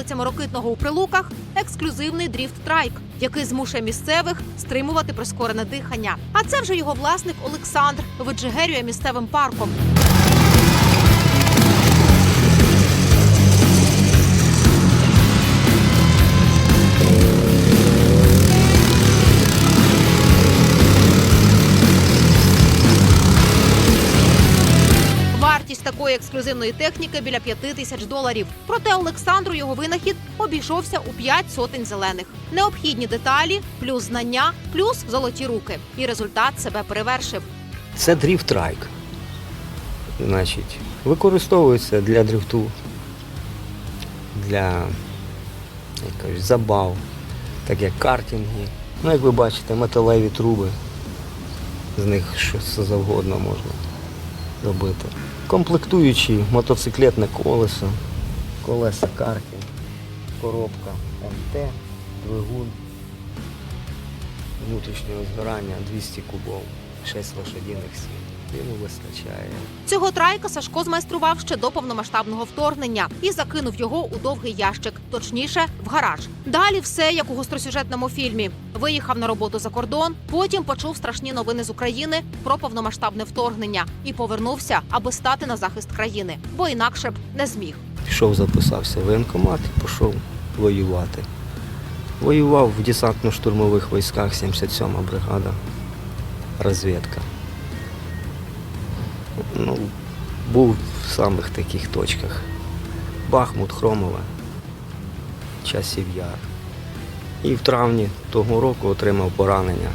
вулицями Рокитного у Прилуках ексклюзивний дріфт-трайк, який змушує місцевих стримувати прискорене дихання. А це вже його власник Олександр виджигерює місцевим парком. Вартість такої ексклюзивної техніки біля п'яти тисяч доларів. Проте Олександру його винахід обійшовся у п'ять сотень зелених. Необхідні деталі, плюс знання, плюс золоті руки. І результат себе перевершив. Це дріфт-трайк. Значить, використовується для дрифту, для як забав, так як картинги. Ну, як ви бачите, металеві труби. З них що завгодно можна робити. Комплектуючі мотоциклетне колесо, колеса карки, коробка МТ, двигун внутрішнього згорання 200 кубов, 6 лошадиних сил. Йому вистачає. Цього трайка Сашко змайстрував ще до повномасштабного вторгнення і закинув його у довгий ящик, точніше, в гараж. Далі все як у гостросюжетному фільмі. Виїхав на роботу за кордон, потім почув страшні новини з України про повномасштабне вторгнення і повернувся, аби стати на захист країни, бо інакше б не зміг. Пішов, записався в воєнкомат і пішов воювати. Воював в десантно-штурмових військах 77 бригада, розвідка. Ну, був в самих таких точках. Бахмут, Хромове, часів яр. І в травні того року отримав поранення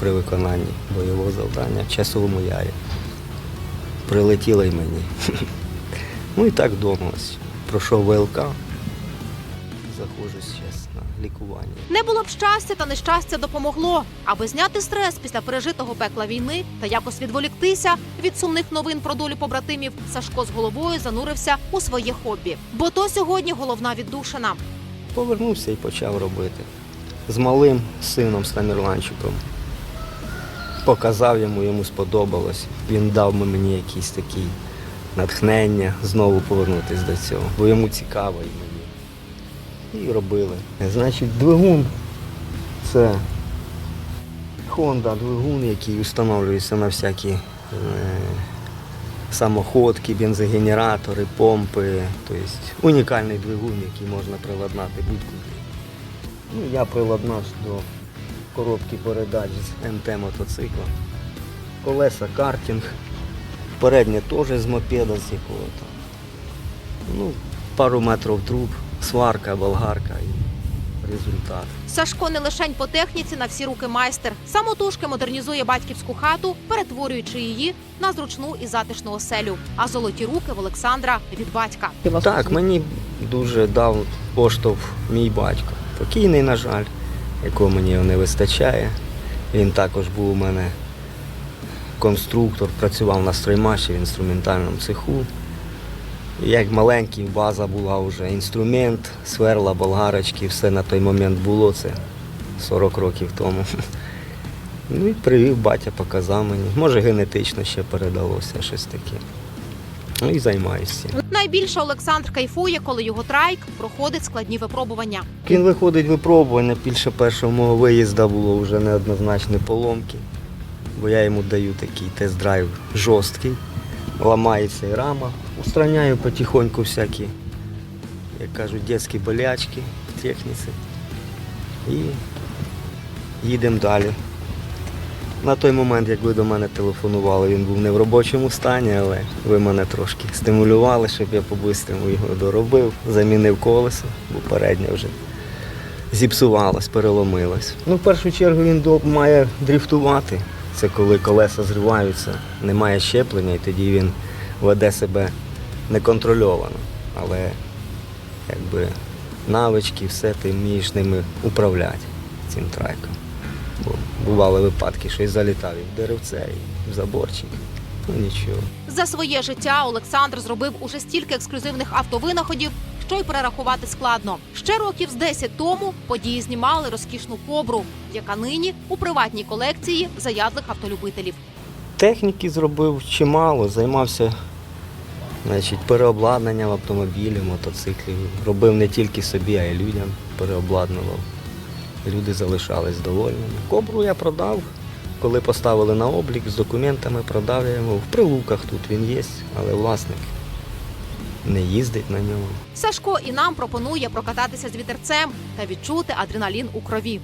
при виконанні бойового завдання в часовому ярі. Прилетіло й мені. Ну і так вдома. Пройшов ВЛК, заходжу зараз на лікування. Не було б щастя та нещастя допомогло. Аби зняти стрес після пережитого пекла війни та якось відволіктися від сумних новин про долю побратимів, Сашко з головою занурився у своє хобі. Бо то сьогодні головна віддушина. Повернувся і почав робити. З малим сином Стамірланчиком. Показав йому, йому сподобалось. Він дав мені якісь такі натхнення знову повернутися до цього, бо йому цікаво і мені. І робили. Значить, двигун це Honda двигун, який встановлюється на всякі е, самоходки, бензогенератори, помпи. Тобто унікальний двигун, який можна приладнати будь-куди. Ну, я приладнав до коробки передач з МТ мотоцикла. Колеса картинг. Переднє теж з мопеда з якого-то. Ну, пару метрів труб, сварка, болгарка і результат. Сашко не лишень по техніці на всі руки майстер. Самотужки модернізує батьківську хату, перетворюючи її на зручну і затишну оселю. А золоті руки в Олександра від батька. Так, мені дуже дав поштовх мій батько. Покійний, на жаль, якого мені не вистачає. Він також був у мене конструктор, працював на строймаші в інструментальному цеху. Як маленький, база була вже інструмент, сверла, болгарочки, все на той момент було це 40 років тому. Ну і привів батя, показав мені. Може генетично ще передалося щось таке. Ну і займаюся. Найбільше Олександр кайфує, коли його трайк проходить складні випробування. Він виходить випробування, більше першого мого виїзду було вже неоднозначні поломки, бо я йому даю такий тест-драйв жорсткий, ламається і рама. Устраняю потихоньку всякі, як кажуть, дитячі болячки в техніці. І їдемо далі. На той момент, як ви до мене телефонували, він був не в робочому стані, але ви мене трошки стимулювали, щоб я по-бистрому його доробив, замінив колесо, бо переднє вже зіпсувалось, переломилось. Ну, в першу чергу він має дріфтувати. Це коли колеса зриваються, немає щеплення, і тоді він веде себе неконтрольовано. Але якби навички, все ти вмієш ними управляти цим трайком. Бо бували випадки, що й залітав і в деревце, і в заборчик. Ну нічого. За своє життя Олександр зробив уже стільки ексклюзивних автовинаходів, що й перерахувати складно. Ще років з 10 тому події знімали розкішну кобру, яка нині у приватній колекції заядлих автолюбителів. Техніки зробив чимало, займався Значить, переобладнання в автомобілі, мотоциклів. Робив не тільки собі, а й людям переобладнував. Люди залишались довольними. Кобру я продав. Коли поставили на облік з документами, продав я йому. В прилуках тут він є, але власник не їздить на ньому. Сашко і нам пропонує прокататися з вітерцем та відчути адреналін у крові.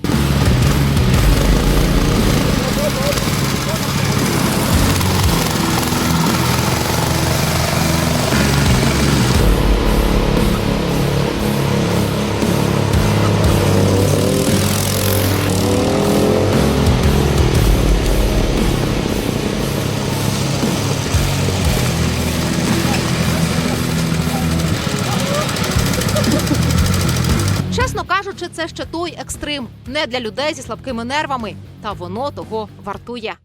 Кажучи, це ще той екстрим не для людей зі слабкими нервами, та воно того вартує.